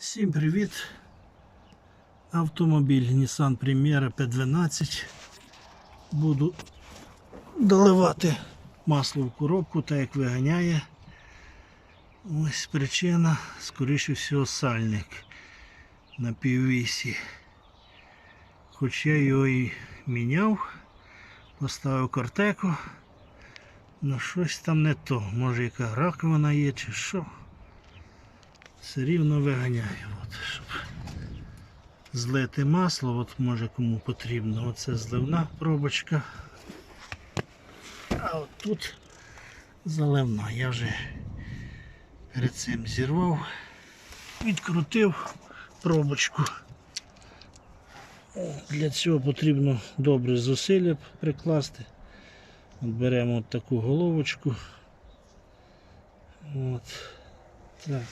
Всім привіт! Автомобіль Nissan Primera P12. Буду доливати масло в коробку, так як виганяє. Ось причина, скоріше всього, сальник на піввісі. Хоч я його і міняв, поставив картеку, але щось там не то. Може яка раковина є чи що все рівно виганяє. От, щоб злити масло, от може кому потрібно. Оце зливна пробочка. А от тут заливна. Я вже перед цим зірвав, відкрутив пробочку. Для цього потрібно добре зусилля прикласти. От беремо от таку головочку. От. Так.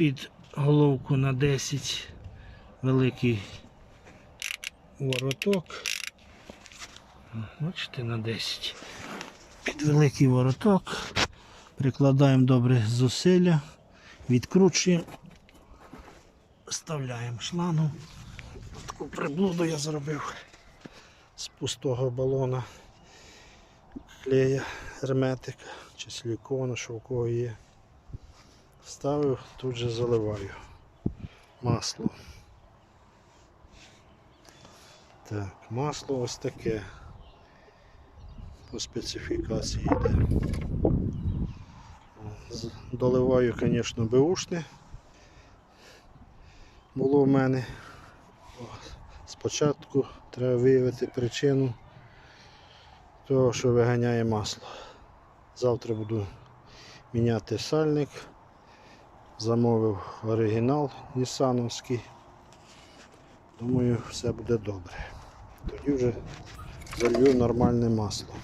Під головку на 10 великий вороток. Бачите, на 10. Під великий вороток. Прикладаємо добре зусилля, відкручуємо, вставляємо шлангу. Таку приблуду я зробив з пустого балона клея герметика чи силікону, що у кого є. Ставив, тут же заливаю масло. Так, масло ось таке. По специфікації йде. Доливаю, звісно, беушне. Було в мене. Спочатку треба виявити причину того, що виганяє масло. Завтра буду міняти сальник. Замовив оригінал Нісановський. Думаю, все буде добре. Тоді вже залью нормальне масло.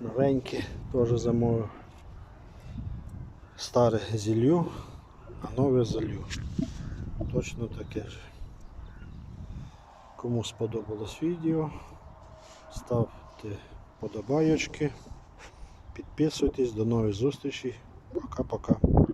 Новеньке теж замовив. Старе зілью, а нове залью. Точно таке ж. Кому сподобалось відео, ставте подобайочки, підписуйтесь, до нових зустрічей. Пока-пока.